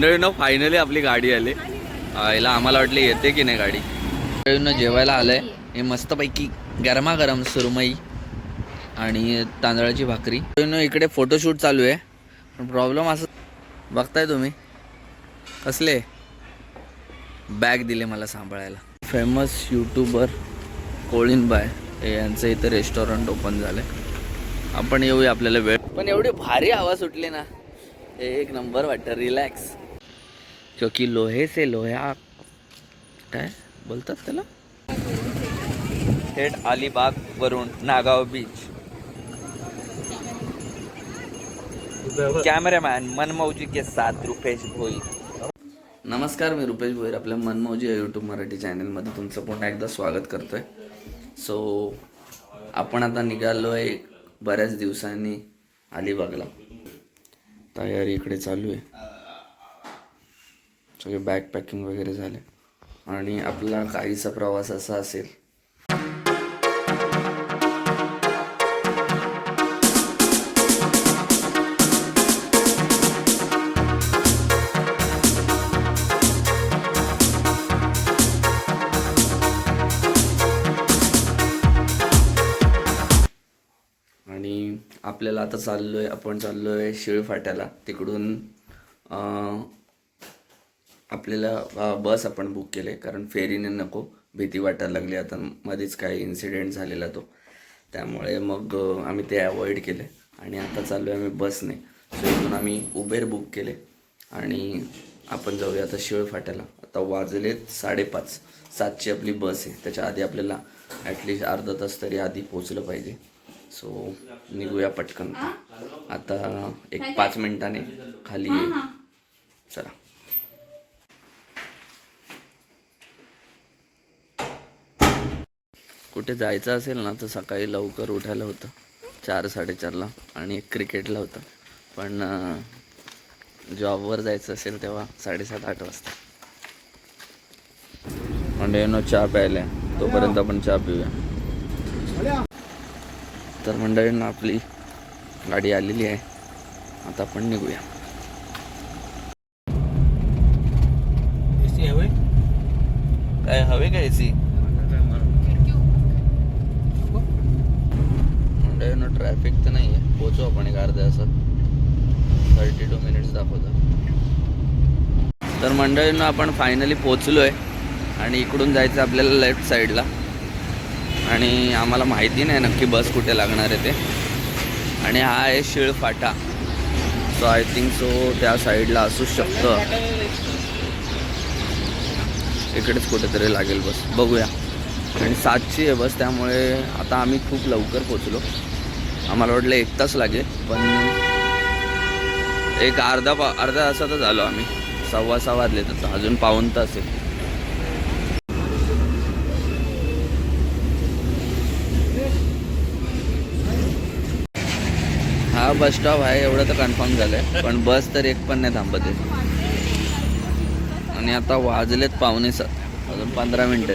मंडळीनं finally आपली गाडी आली. याला आम्हाला वाटली येते की नाही गाडी. मंडळीनं जेवायला आलंय. हे मस्तपैकी गरमागरम सुरमई आणि तांदळाची भाकरी. इकडे फोटोशूट चालू आहे. पण प्रॉब्लेम असं बघताय तुम्ही? कसले? बॅग दिले मला सांभाळायला. फेमस यूट्यूबर कोळीनबाय यांचं इथं रेस्टॉरंट ओपन झालंय. आपण येऊया आपल्याला वेळ पण एवढी भारी हवा सुटली ना. हे एक नंबर वाटतं. रिलॅक्स क्योंकि लोहे से लोह्या काय बोलतात त्याला थेट अलिबाग वरून नागाव बीच कॅमेरामॅन मनमौजी के साथ रुपेश भोई. नमस्कार मी रुपेश भोईर आपल्या मनमौजी या यूट्यूब मराठी चॅनलमध्ये तुमचं पुन्हा एकदा स्वागत करतोय. सो आपण आता निघालो आहे बऱ्याच दिवसांनी अलिबागला. तयारी इकडे चालू आहे. सगळे बॅग पॅकिंग वगैरे झाले. आणि आपला काहीसा प्रवास असा असेल. आणि आपल्याला आता चाललो आहे आपण चाललो आहे शिळफाट्याला. तिकडून आपल्याला बस आपण बुक केले कारण फेरीने नको भीती वाटायला लागली. आता मध्येच काही इन्सिडेंट झालेला तो. त्यामुळे मग आम्ही ते अवॉइड केले आणि आता चाललो आहे आम्ही बसने. सो इथून आम्ही उबेर बुक केले आणि आपण जाऊया आता शिळ फाट्याला आता वाजलेत साडेपाच. सातची आपली बस आहे. त्याच्या आधी आपल्याला ॲटलिस्ट अर्धा तास तरी आधी पोचलं पाहिजे. सो निघूया पटकन. आता एक पाच मिनिटाने खाली. चला. कुठे जायचं असेल ना तर सकाळी लवकर उठायला होतं. चार साडेचारला आणि एक क्रिकेटला होतं. पण जॉबवर जायचं असेल तेव्हा साडेसात आठ वाजता. म्हणजे नो चहा प्यायला. तोपर्यंत आपण चहा पिऊया. तर मंडळींना आपली गाडी आलेली आहे. आता आपण निघूया. काय हवे का एसी मंडळीनं ट्रॅफिक तर नाही आहे पोचू आपण एक अर्ध्या तासात. थर्टी टू मिनिट्स दाखवतो. तर मंडळींना आपण फायनली पोचलो आहे आणि इकडून जायचं आपल्याला लेफ्ट साईडला आणि आम्हाला माहिती नाही नक्की बस कुठे लागणार आहे ते. आणि हा आहे Shil Phata so I think so त्या साईडला असू शकतं. इकडेच कुठेतरी लागेल बस बघूया. आणि सातची आहे बस त्यामुळे आता आम्ही खूप लवकर पोचलो आम्हाला वाटलं एक तास लागेल पण एक अर्धा पा अर्धा तासातच आलो आम्ही. सव्वा सहा वाजले तर अजून पाऊन तास आहे. हा बस स्टॉप आहे एवढं तर कन्फर्म झालं आहे पण बस तर एक पण नाही थांबत आहे. आणि आता वाजलेत पावणे सात अजून पंधरा मिनटं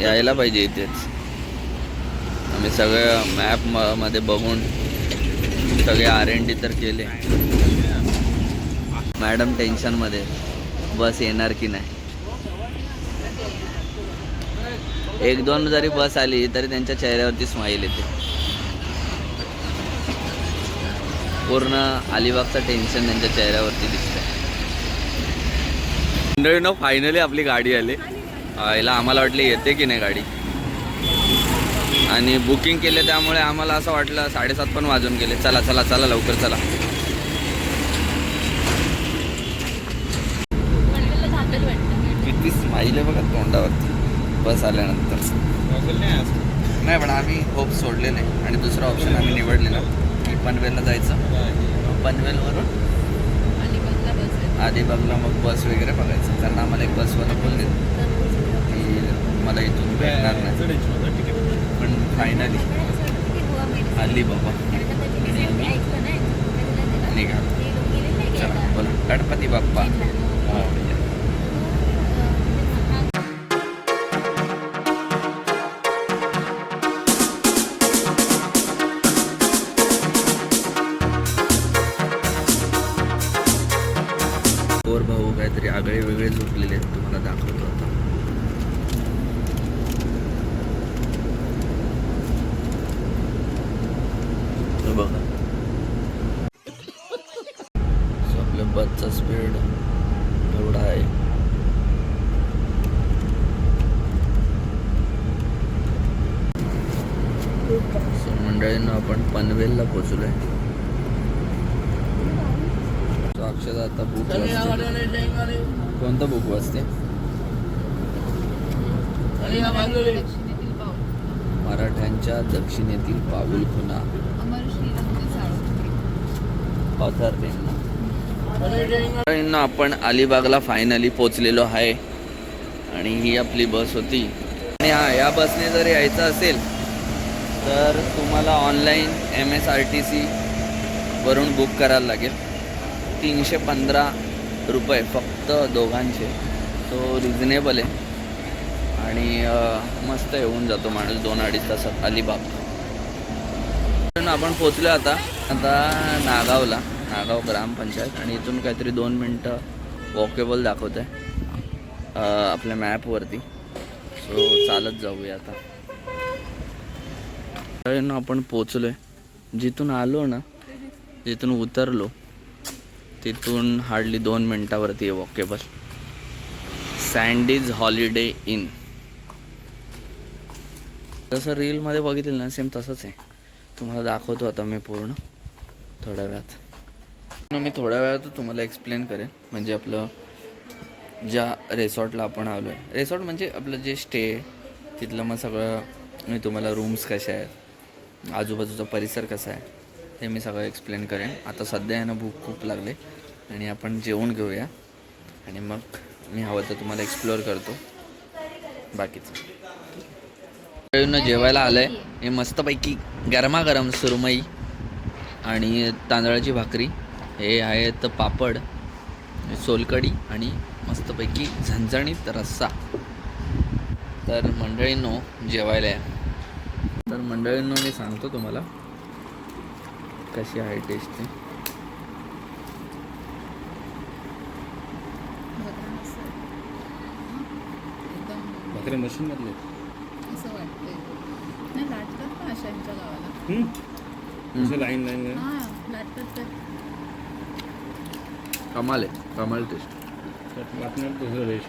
यायला पाहिजे इथेच. आम्ही सगळं मॅपमध्ये बघून सगळे आर एन डी तर केले. मॅडम टेन्शनमध्ये बस येणार की नाही? एक दोन जरी बस आली तरी त्यांच्या चेहऱ्यावरती स्माईल येते. पूर्ण अलिबागचं टेन्शन त्यांच्या चेहऱ्यावरती दिसतं मंडळीनं फायनली आपली गाडी आली. याला आम्हाला वाटली येते की नाही गाडी? आणि बुकिंग केले त्यामुळे आम्हाला असं वाटलं साडेसात पण वाजून गेले. चला चला चला लवकर चला. किती स्माईल आहे बघा तोंडावरती. बस आल्यानंतर. नाही पण आम्ही होप सोडले नाही. आणि दुसरा ऑप्शन आम्ही निवडलेला. की पनवेलला जायचं. पनवेलवरून आधी बघला मग बस वगैरे बघायचं. कारण आम्हाला एक बसवाला बोलले. की मला इथून भेटणार नाही. फायनली आली बाबा. निघा चला बोला. गणपती बाप्पा. हो, भाऊ काहीतरी आगळे वेगळे झोपलेले आहेत तुम्हाला दाखवतो आता हे बघा So, आपल्या बसचा स्पीड एवढा आहे So, मंडळींना आपण पनवेलला पोचलोय आहे अक्षरशः आता बुक कोणतं बुक वाजते मराठ्यांच्या दक्षिणेतील पाऊल खुना अमर आपण अलिबागला फायनली पोचलेलो आहे. आणि ही आपली बस होती. आणि हा या बसने जर यायचं असेल तर तुम्हाला online M S R T C वरून बुक करायला लागेल. तीनशे पंधरा रुपये फक्त दोघांचे. तो रिझनेबल आहे. आणि मस्त येऊन जातो माणूस दोन अडीच तासात अलिबाग. आपण पोचलो आता. आता नागावला. नागाव ग्रामपंचायत. आणि इथून काहीतरी दोन मिनटं वॉकेबल दाखवत आहे आपल्या मॅपवरती सो चालत जाऊया आता. तर आपण पोचलो आहे जिथून आलो ना जिथून उतरलो तिथून हार्डली दोन मिनटावरती आहे वॉकेबल सँडीज हॉलिडे इन जसं रीलमध्ये बघितलं ना सेम तसंच आहे. तुम्हाला दाखवतो आता मी पूर्ण. थोड्या वेळात. मी थोड्या वेळात तुम्हाला एक्सप्लेन करेन. म्हणजे आपलं ज्या रिसॉर्टला आपण आलो आहे रिसॉर्ट म्हणजे आपलं जे स्टे तिथलं मग सगळं मी तुम्हाला रूम्स कशा आहेत आजूबाजूचा परिसर कसा आहे हे मी सगळं एक्सप्लेन करेन. आता सध्या आहे भूक खूप लागले आणि आपण जेवून घेऊया. आणि मग मी हवं तर तुम्हाला एक्सप्लोअर करतो. बाकीचं. जेवायला जेवायला आहे हे मस्तपैकी गरमागरम सुरमई आणि तांदळाची भाकरी. हे आहेत पापड सोलकडी आणि मस्तपैकी झणझणीत रस्सा. तर मंडळींनो जेवायला या. तर मंडळींनो मी सांगतो तुम्हाला कशी आहे टेस्ट ती एकदम भाकरी मशीन मधले असं वाटतंय. नाही लाटतात ना अशा यांच्या गावाला. असे लाईन लाईन लाईन हा लाटतात तर. कमाल आहे कमाल टेस्ट त्यात वाटणार तुझं रेश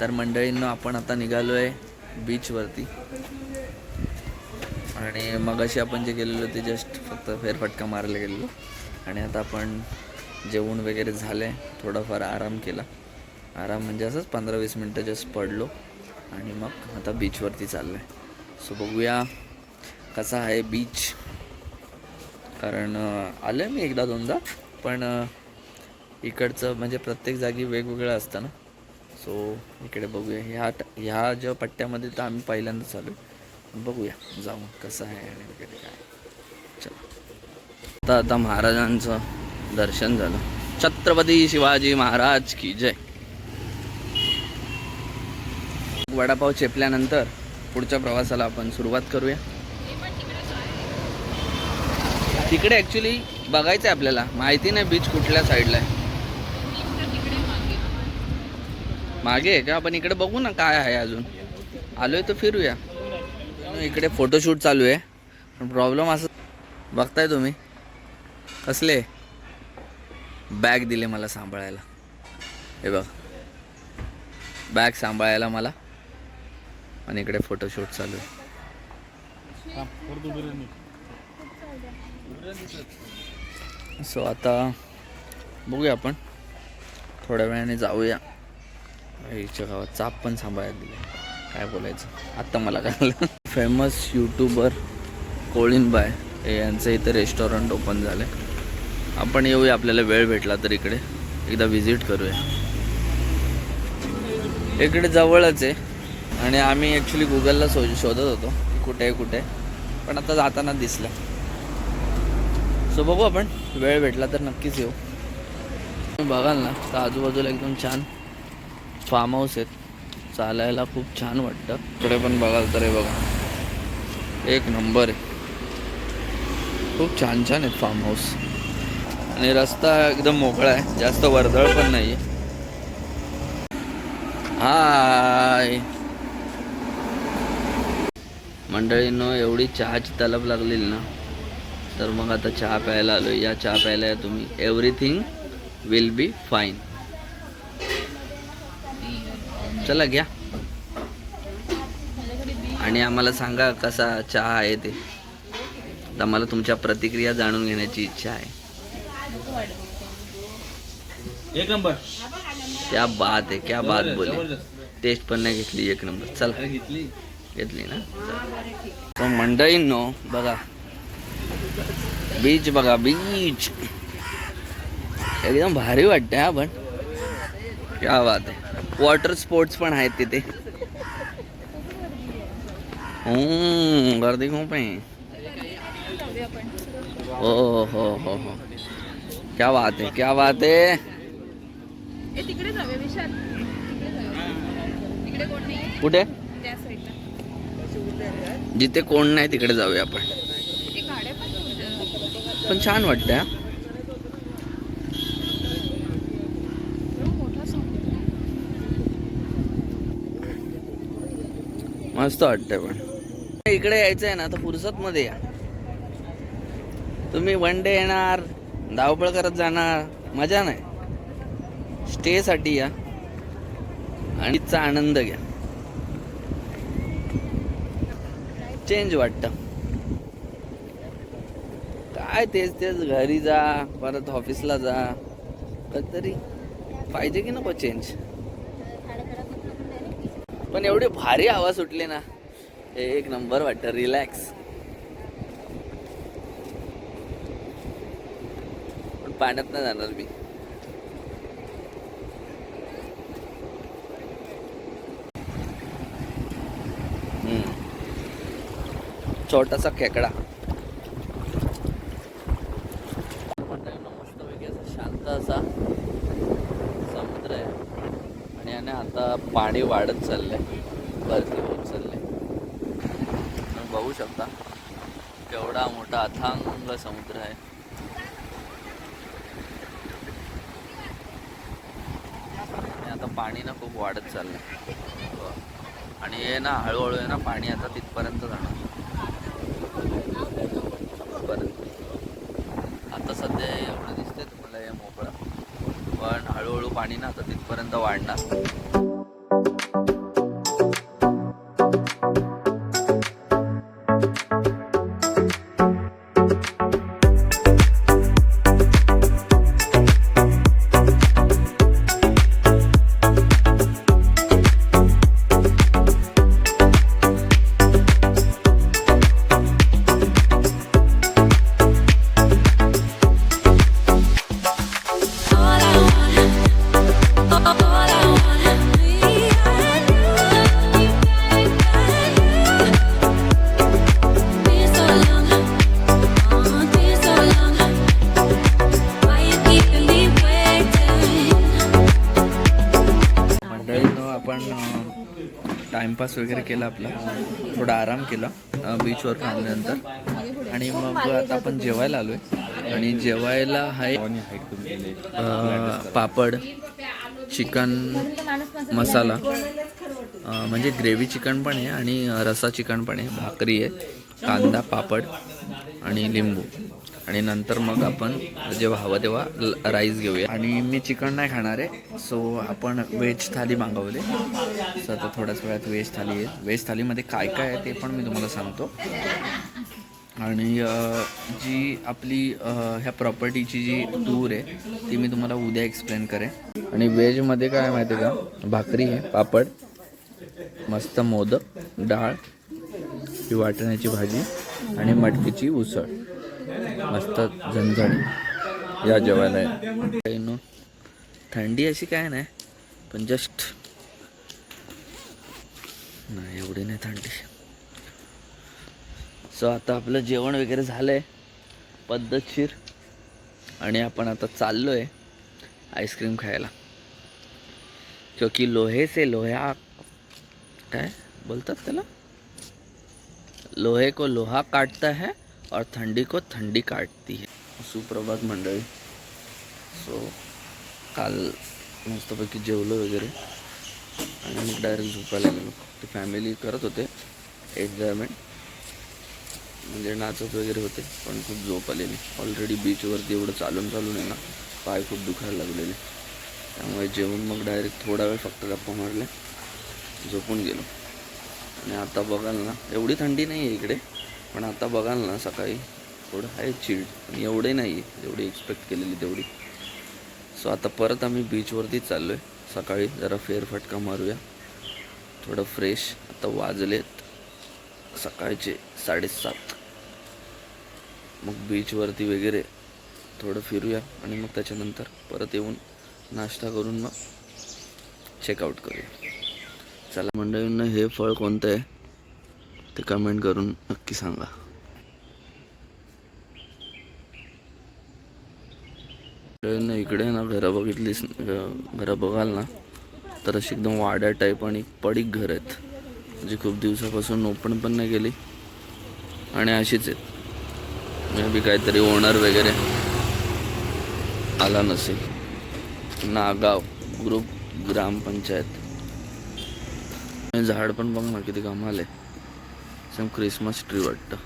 तर मंडळींनो आपण आता निघालो आहे बीचवरती आणि मग अशी आपण जे गेलेलो ते जस्ट फक्त फेरफटका मारायला गेलेलो. आणि आता आपण जेवण वगैरे झालं आहे थोडाफार आराम केला. आराम म्हणजे असंच पंधरा वीस मिनटं जस्ट पडलो. आणि मग आता बीचवरती चाललो आहे सो बघूया कसा आहे बीच कारण आलो आहे मी एकदा दोनदा पण इकडचं म्हणजे प्रत्येक जागी वेगवेगळं असतं ना. सो इकडे बघूया. ह्या ह्या ज्या पट्ट्यामध्ये तर आम्ही पहिल्यांदाच आलो बघूया जाऊन कसं आहे आणि वगैरे काय. चला. आता आता महाराजांचं दर्शन झालं. छत्रपती शिवाजी महाराज की जय. वडापाव चेपल्यानंतर पुढच्या प्रवासाला आपण सुरुवात करूया. तिकडे ॲक्च्युली बघायचं आहे आपल्याला. माहिती नाही बीच कुठल्या साईडला आहे. मागे आहे का? आपण इकडे बघू ना काय आहे अजून. आलोय तर फिरूया. इकडे फोटोशूट चालू आहे. पण प्रॉब्लेम असं बघताय तुम्ही. कसले? बॅग दिले मला सांभाळायला. हे बघ. बॅग सांभाळायला मला. आणि इकडे फोटोशूट चालू आहे. सो आता बघूया आपण. थोड्या वेळाने जाऊया. आईच्या गावात चाप पण सांभाळायला दिले काय बोलायचं? आत्ता मला कळलं. फेमस यूट्यूबर कोळीनबाय हे यांचं इथं रेस्टॉरंट ओपन झालं आहे आपण येऊया आपल्याला वेळ भेटला तर इकडे. एकदा व्हिजिट करूया. इकडे जवळच आहे. आणि आम्ही ॲक्च्युली गुगलला शो शोधत होतो कुठे कुठे पण आता जाताना दिसलं. सो बघू आपण. वेळ भेटला तर नक्कीच येऊ. तुम्ही बघाल ना तर आजूबाजूला एकदम छान फार्म हाऊस आहेत. चालायला खूप छान वाटतं. इकडे पण बघाल तर हे बघा. एक नंबर आहे. खूप छान छान आहेत फार्म हाऊस आणि रस्ता एकदम मोकळा आहे. जास्त वर्दळ पण नाही हाय मंडळींनो एवढी चहाची तलब लागलेली ना? तर मग आता चहा प्यायला आलो या चहा प्यायला या तुम्ही. एव्हरीथिंग विल बी फाईन चला घ्या. आणि आम्हाला सांगा कसा चहा आहे ते. आता मला तुमच्या प्रतिक्रिया जाणून घेण्याची इच्छा आहे. एक नंबर. क्या बात आहे क्या बात बोले टेस्ट पण नाही घेतली एक नंबर. चला. घेतली. घेतली ना? तो मंडळींनो बघा. बीच बघा बीच. एकदम भारी वाटतंय हा पण. क्या बात आहे. वॉटर स्पोर्ट्स पण आहेत तिथे. गर्दी खूप आहे. आपण हो हो हो हो. क्या बात आहे क्या बात आहे कुठे? जिथे कोण नाही तिकडे जाऊया आपण. पण छान हा. समुद्र मस्त वाटतंय पण. इकडे यायचं आहे ना तर फुरसत मध्ये या. तुम्ही वन डे येणार धावपळ करत जाणार मजा नाही. स्टे साठी या. आणि चा आनंद घ्या. चेंज वाटत. काय तेच तेच घरी जा परत ऑफिसला जा. कधीतरी पाहिजे की नको चेंज पण एवढी भारी हवा सुटली ना. एक नंबर वाटतं रिलॅक्स पण पाण्यात नाही जाणार मी. छोटासा खेकडा. मस्तपैकी असा शांत असा समुद्र आहे. आणि याने आता पाणी वाढत चाललंय. भरती होत चाललंय तुम्ही बघू शकता. केवढा मोठा अथांग समुद्र आहे. आणि आता पाणी ना खूप वाढत चाललं आणि हे ना हळूहळू आहे ना पाणी आता तिथपर्यंत जाणार. आता सध्या एवढं दिसतंय तुम्हाला हे मोकळं. पण हळूहळू पाणी ना आता तिथपर्यंत वाढणार. टाइमपास वगैरे केला आपला. थोडा आराम केला बीचवर थांबल्यानंतर आणि मग आता आपण जेवायला आलोय. आणि जेवायला आहे पापड चिकन मसाला. म्हणजे ग्रेव्ही चिकन पण आहे आणि रसा चिकन पण आहे. भाकरी आहे कांदा पापड आणि लिंबू. आणि नंतर मग आपण जेव्हा हवं तेव्हा राईस घेऊया. आणि मी चिकन नाही खाणार आहे सो आपण व्हेज थाली मागवले. सो आता थोड्याच वेळात व्हेज थाली आहे व्हेज थालीमध्ये काय काय आहे ते पण मी तुम्हाला सांगतो. आणि जी आपली ह्या प्रॉपर्टीची जी टूर आहे ती मी तुम्हाला उद्या एक्सप्लेन करेन. आणि व्हेजमध्ये काय माहिती आहे का? भाकरी आहे पापड मस्त मोदक डाळ ही वाटण्याची भाजी आणि मटकीची उसळ. मस्त झणझणी. या जेवायला आहे. नो थंडी अशी काय नाही पण जस्ट नाही एवढी नाही थंडी. सो आता आपलं जेवण वगैरे झालं आहे पद्धतशीर. आणि आपण आता चाललो आहे आईस्क्रीम खायला. क्योंकि लोहे से लोहा काय बोलतात त्याला? लोहे को लोहा काटता है और ठंडी को थंडी काटती है। सुप्रभात मंडळी। सो काल मस्तपैकी जेवलो वगैरे आणि मग डायरेक्ट झोपायला गेलो. ते फॅमिली करत होते एन्जॉयमेंट म्हणजे नाचत वगैरे होते पण खूप झोप आलेली. ऑलरेडी बीचवरती एवढं चालून चालून आहे ना पाय खूप दुखायला लागलेले. त्यामुळे जेवून मग डायरेक्ट थोडा वेळ फक्त गप्पा मारल्या झोपून गेलो. आणि आता बघाल ना एवढी थंडी नाही आहे इकडे. पण आता बघाल ना सकाळी थोडं आहे चिल्ड पण एवढे नाही आहे जेवढी एक्सपेक्ट केलेली तेवढी. सो आता परत आम्ही बीचवरती चाललो आहे सकाळी जरा फेरफटका मारूया. थोडं फ्रेश आता वाजलेत सकाळचे साडेसात. मग बीचवरती वगैरे थोडं फिरूया आणि मग त्याच्यानंतर परत येऊन नाश्ता करून मग चेकआउट करूया. चला मंडळींना हे फळ कोणतं आहे? ते कमेंट करून नक्की सांगा. ना इकडे ना घरं बघितलीस घरं बघाल ना तर अशी एकदम वाड्या टाईप आणि पडीक घर आहेत म्हणजे खूप दिवसापासून ओपन पण नाही गेली आणि अशीच आहेत. मे बी काहीतरी ओनर वगैरे आला नसेल. नागाव ग्रुप ग्रामपंचायत. झाड पण बघ ना किती कमाल आहे. सेम क्रिसमस ट्री वाटतं.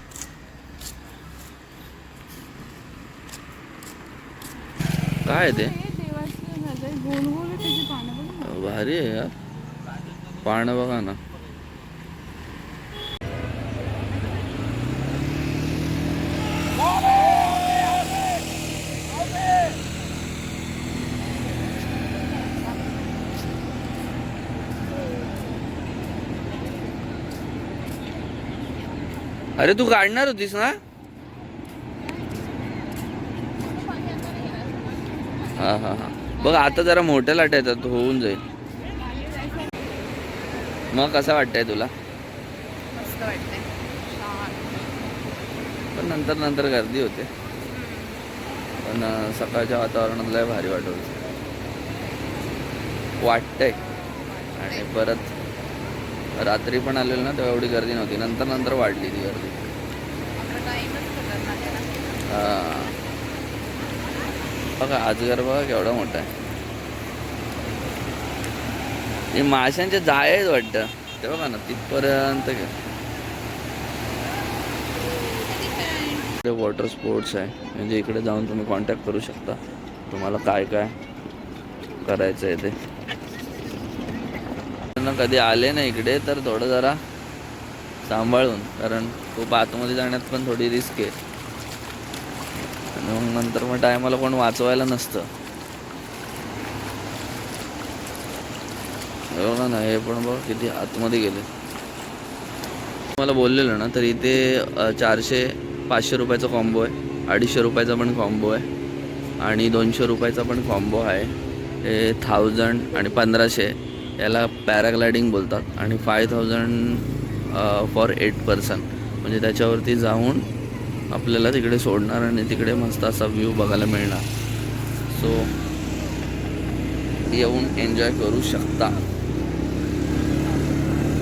काय ते. भारी आहे यार. पानं बघा ना. अरे तू काढणार होतीस ना? हा हा हा. बघ आता जरा मोठ्या लाटा येतात होऊन जाईल. मग कसं वाटतंय तुला. पण नंतर नंतर गर्दी होते. पण सकाळच्या वातावरणात लय भारी वाटत वाटतंय. आणि परत रात्री पण आलेलो ना तेव्हा एवढी गर्दी नव्हती. नंतर नंतर वाढली ती गर्दी. हा. बघा आजगर बघा केवढा मोठा आहे. हे माशांच्या जाळे आहेत वाटतं. ते बघा ना तिथपर्यंत इकडे वॉटर स्पोर्ट्स आहे. म्हणजे इकडे जाऊन तुम्ही कॉन्टॅक्ट करू शकता. तुम्हाला काय काय करायचं आहे ते. त्यांना कधी आले ना इकडे तर थोडं जरा सांभाळून कारण खूप आतमध्ये जाण्यात पण थोडी रिस्क आहे. आणि मग नंतर मग टायमाला कोण वाचवायला नसतं. बरोबर ना हे पण बघ किती आतमध्ये गेले. मला बोललेलं ना तर इथे चारशे पाचशे रुपयाचा कॉम्बो आहे अडीचशे रुपयाचा पण कॉम्बो आहे आणि दोनशे रुपयाचा पण कॉम्बो आहे. हे थाउजंड आणि पंधराशे. याला पॅराग्लायडिंग बोलतात आणि five thousand for eight person म्हणजे त्याच्यावरती जाऊन आपल्याला तिकडे सोडणार आणि तिकडे मस्त असा व्ह्यू बघायला मिळणार. सो येऊन एन्जॉय करू शकता.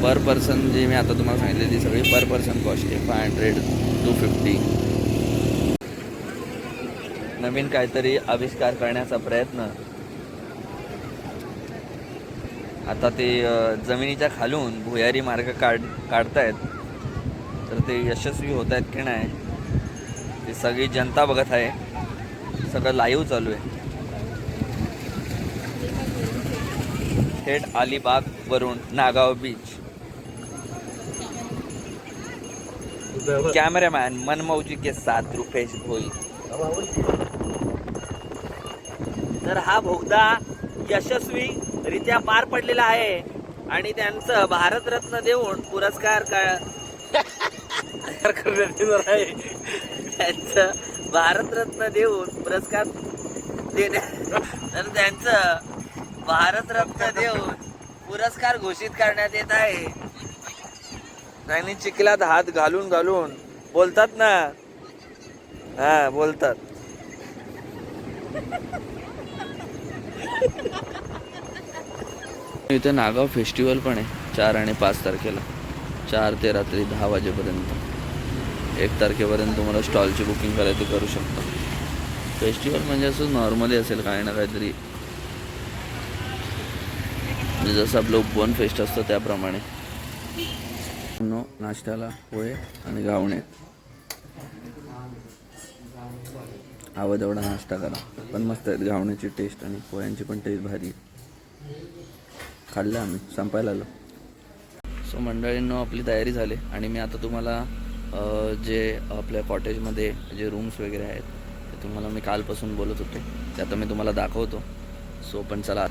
पर पर्सन जे मी आता तुम्हाला सांगितले ती सगळी पर पर्सन कॉस्ट आहे. फाय हंड्रेड टू फिफ्टी नवीन काहीतरी आविष्कार करण्याचा प्रयत्न. आता ते जमिनीच्या खालून भुयारी मार्ग काढ काढतायत. तर ते यशस्वी होत आहेत की नाही ते सगळी जनता बघत आहे. सगळं लाईव्ह चालू आहे. थेट अलिबाग वरून नागाव बीच कॅमेरामॅन मनमौजी के साथ रुपेश भोई. तर हा बहुधा यशस्वी रित्या पार पडलेला आहे. आणि त्यांचं भारतरत्न देऊन पुरस्कार करण्यात आहे. त्यांचं भारतरत्न देऊन पुरस्कार देण्या तर त्यांचं भारतरत्न देऊन पुरस्कार घोषित करण्यात येत आहे. आणि चिखलात हात घालून घालून बोलतात ना? हा बोलतात. इथे नागाव फेस्टिवल पण आहे. चार आणि पाच तारखेला. चार ते रात्री दहा वाजेपर्यंत. एक तारखेपर्यंत तुम्हाला स्टॉलची बुकिंग करायची करू शकता. फेस्टिवल म्हणजे असं नॉर्मली असेल काही ना काहीतरी. म्हणजे जसं आपलं उपवन फेस्ट असतं त्याप्रमाणे. नो नाश्त्याला पोहे आणि गावणे. हवं तेवढा नाश्ता करा. पण मस्त आहेत गावण्याची टेस्ट आणि पोह्यांची पण टेस्ट भारी आहे. खाल्लं आम्ही संपायला आलो सो मंडळींनो आपली तयारी झाली आणि मी आता तुम्हाला जे आपल्या कॉटेजमध्ये जे रूम्स वगैरे आहेत ते तुम्हाला मी कालपासून बोलत होते. ते आता मी तुम्हाला दाखवतो. सो पण चला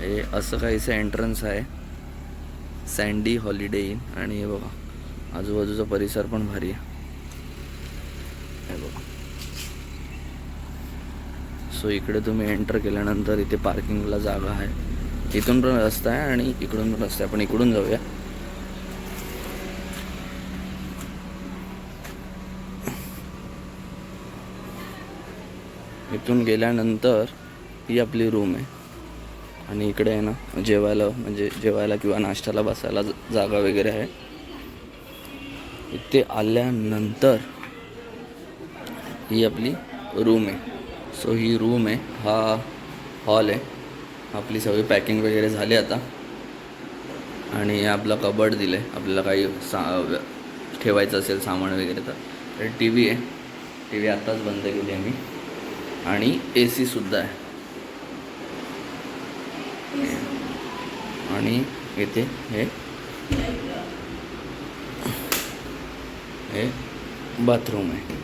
हे असं काहीसं एंट्रन्स आहे. सँडी हॉलिडे इन आणि हे बघा आजूबाजूचा परिसर पण भारी आहे. हे बघा. सो इकडे तुम्ही एंटर केल्यानंतर इथे पार्किंगला जागा आहे. इथून पण रस्ता आहे आणि इकडून पण रस्ता आहे. पण इकडून जाऊया. इथून गेल्यानंतर ही आपली रूम आहे. आणि इकडे आहे ना जेवायला म्हणजे जेवायला किंवा नाश्त्याला बसायला जागा वगैरे आहे. इथे आल्यानंतर ही आपली रूम आहे. सो ही रूम आहे हा हॉल आहे. आपली सगळी पॅकिंग वगैरे झाली आता. आणि आपला कबड दिलं आहे आपल्याला काही सा ठेवायचं असेल सामान वगैरे तर. टी व्ही आहे. टी व्ही आत्ताच बंद केली आम्ही. आणि ए सीसुद्धा आहे. आणि इथे हे. हे बाथरूम आहे.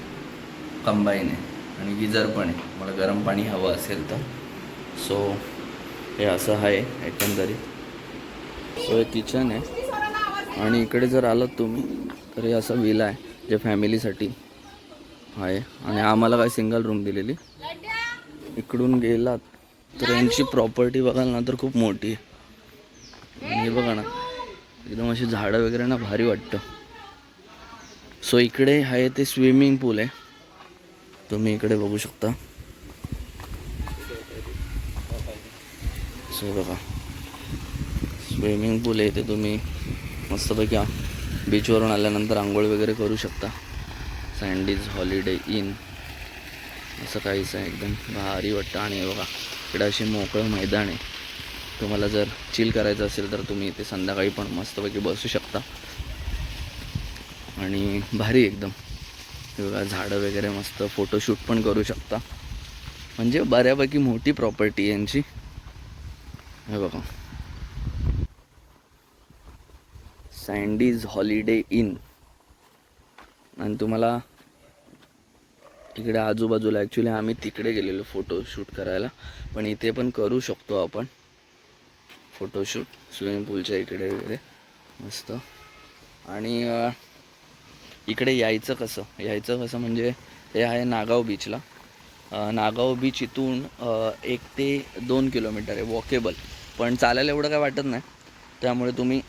कंबाईन आहे. आणि गिजर पण आहे. मला गरम पाणी हवं असेल तर. सो हे असं आहे एकंदरीत. सो हे किचन आहे. आणि इकडे जर आलात तुम्ही तर हे असं विला आहे जे फॅमिलीसाठी आहे. आणि आम्हाला काय सिंगल रूम दिलेली. इकडून गेलात तर यांची प्रॉपर्टी बघाल ना तर खूप मोठी आहे. आणि हे बघा ना एकदम अशी झाडं वगैरे ना भारी वाटतं. सो इकडे आहे ते स्विमिंग पूल आहे. तुम्ही इकडे बघू शकता. असं बघा. स्विमिंग पूल आहे ते तुम्ही मस्तपैकी बीचवरून आल्यानंतर आंघोळ वगैरे करू शकता. सँडीज हॉलिडे इन असं काहीच आहे एकदम भारी वाटतं. आणि बघा इकडे असे मोकळं मैदान आहे. तुम्हाला जर चिल करायचं असेल तर तुम्ही इथे संध्याकाळी पण मस्तपैकी बसू शकता. आणि भारी एकदम. बघा झाडं वगैरे मस्त फोटोशूट पण करू शकता. म्हणजे बऱ्यापैकी मोठी प्रॉपर्टी यांची. हे बघा. सँडीज हॉलिडे इन आणि तुम्हाला इकडे आजूबाजूला ॲक्च्युली आम्ही तिकडे गेलेलो फोटोशूट करायला. पण इथे पण करू शकतो आपण. फोटोशूट स्विमिंग पूलच्या इकडे वगैरे. मस्त. आणि इकडे यायचं कसं? यायचं कसं म्हणजे हे आहे नागाव बीचला नागाव बीच इथून एक ते दोन किलोमीटर आहे वॉकेबल पण चालायला एवढं काय वाटत नाही. त्यामुळे तुम्ही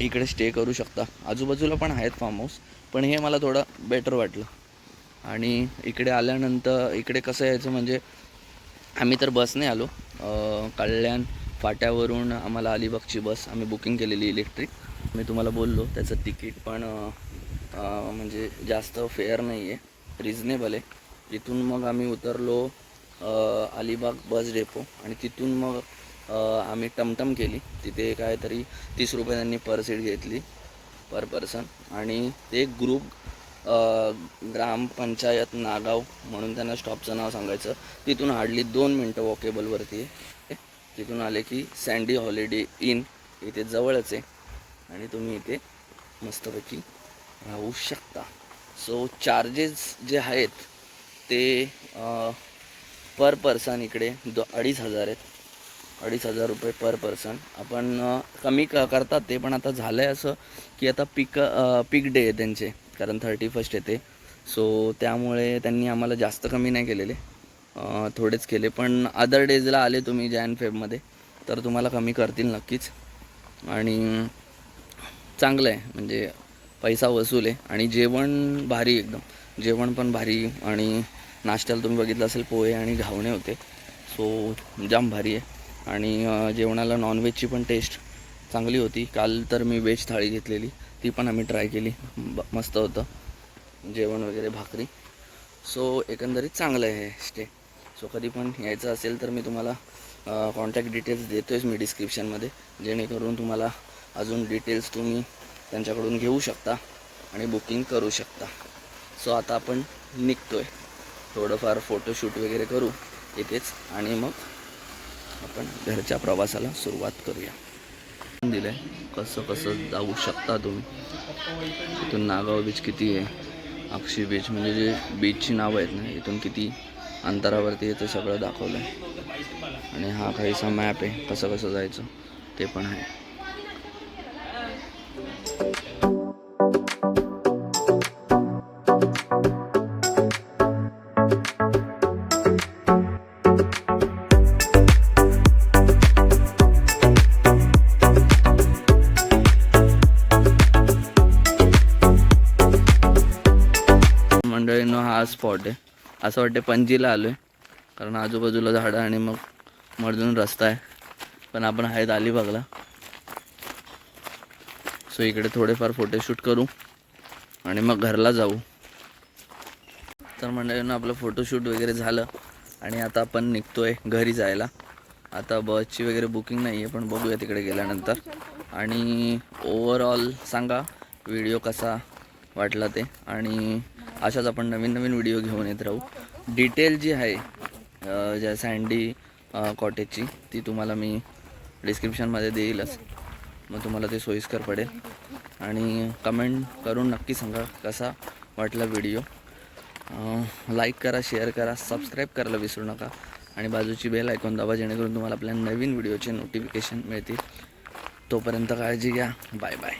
इकडे स्टे करू शकता. आजूबाजूला पण आहेत फार्म हाऊस पण हे मला थोडं बेटर वाटलं. आणि इकडे आल्यानंतर इकडे कसं यायचं म्हणजे आम्ही तर बसने आलो. कल्याण फाट्यावरून आम्हाला अलिबागची बस आम्ही बुकिंग केलेली इलेक्ट्रिक मी तुम्हाला बोललो त्याचं तिकीट पण म्हणजे जास्त फेअर नाही आहे रिजनेबल आहे. तिथून मग आम्ही उतरलो अलिबाग बस डेपो आणि तिथून मग आम्ही टमटम केली. तिथे काहीतरी तीस रुपये त्यांनी पर सीट घेतली पर पर्सन आणि ते ग्रुप ग्रामपंचायत नागाव म्हणून त्यांना स्टॉपचं नाव सांगायचं. तिथून हार्डली दोन मिनटं वॉकेबलवरती आहे. तिथून आले की सँडी हॉलिडे इन इथे जवळच आहे. आणि तुम्ही इथे मस्तपैकी राहू शकता. सो चार्जेस जे आहेत ते पर पर्सन इकडे दो अडीच हजार आहेत. अडीच हजार रुपये पर पर्सन. आपण कमी क करतात ते पण आता झालं आहे असं की आता पिक पिक डे आहे त्यांचे कारण थर्टी फर्स्ट येते सो त्यामुळे त्यांनी आम्हाला जास्त कमी नाही केलेले. थोडेच केले पण अदर डेजला आले तुम्ही जॅन फेबमध्ये तर तुम्हाला कमी करतील नक्कीच. आणि चांगलं आहे म्हणजे पैसा वसूल आहे. आणि जेवण भारी एकदम. जेवण पण भारी आणि नाश्त्याला तुम्ही बघितलं असेल पोहे आणि घावणे होते. सो जाम भारी आहे. आणि जेवणाला नॉनव्हेजची पण टेस्ट चांगली होती. काल तर मी व्हेज थाळी घेतलेली. ती पण आम्ही ट्राय केली. मस्त होतं. जेवण वगैरे भाकरी. सो एकंदरीत चांगलं आहे स्टे सो कधी पण यायचं असेल तर मी तुम्हाला कॉन्टॅक्ट डिटेल्स देतो आहेच मी डिस्क्रिप्शनमध्ये जेणेकरून तुम्हाला अजून डिटेल्स तुम्ही त्यांच्याकडून घेऊ शकता आणि बुकिंग करू शकता. सो आता आपण निघतो आहे थोडंफार फोटोशूट वगैरे करू. इथेच आणि मग आपण घरच्या प्रवासाला सुरुवात करूया. दिलं आहे कसं कसं जाऊ शकता तुम्ही? इथून नागाव बीच किती आहे? अक्षी बीच म्हणजे जे बीचची नावं आहेत ना इथून किती अंतरावरती आहे ते सगळं दाखवलं आहे आणि हा काहीसा मॅप आहे कसं कसं जायचं ते पण आहे. असं वाटते पणजीला आलो आहे कारण आजूबाजूला झाडं आणि मग मर्जून रस्ता आहे. पण आपण आहेत अलिबागला. सो इकडे थोडेफार फोटोशूट करू आणि मग घरला जाऊ. तर मंडळींनो आपलं फोटोशूट वगैरे झालं आणि आता आपण निघतोय घरी जायला. आता बसची वगैरे बुकिंग नाही आहे पण बघूया तिकडे गेल्यानंतर. आणि ओवरऑल सांगा व्हिडिओ कसा वाटला ते. आणि अशाच आपण नवीन नवीन व्हिडिओ घेऊन येत राहू. डिटेल जी आहे ज्या सँडी कॉटेजची ती तुम्हाला मी डिस्क्रिप्शनमध्ये देईलच. मग तुम्हाला ते सोयीस्कर पडेल. आणि कमेंट करून नक्की सांगा कसा वाटला व्हिडिओ. लाईक करा शेअर करा सबस्क्राईब करायला विसरू नका. आणि बाजूची बेल ऐकून दाबा जेणेकरून तुम्हाला आपल्या नवीन व्हिडिओचे नोटिफिकेशन मिळतील. तोपर्यंत काळजी घ्या. Bye bye.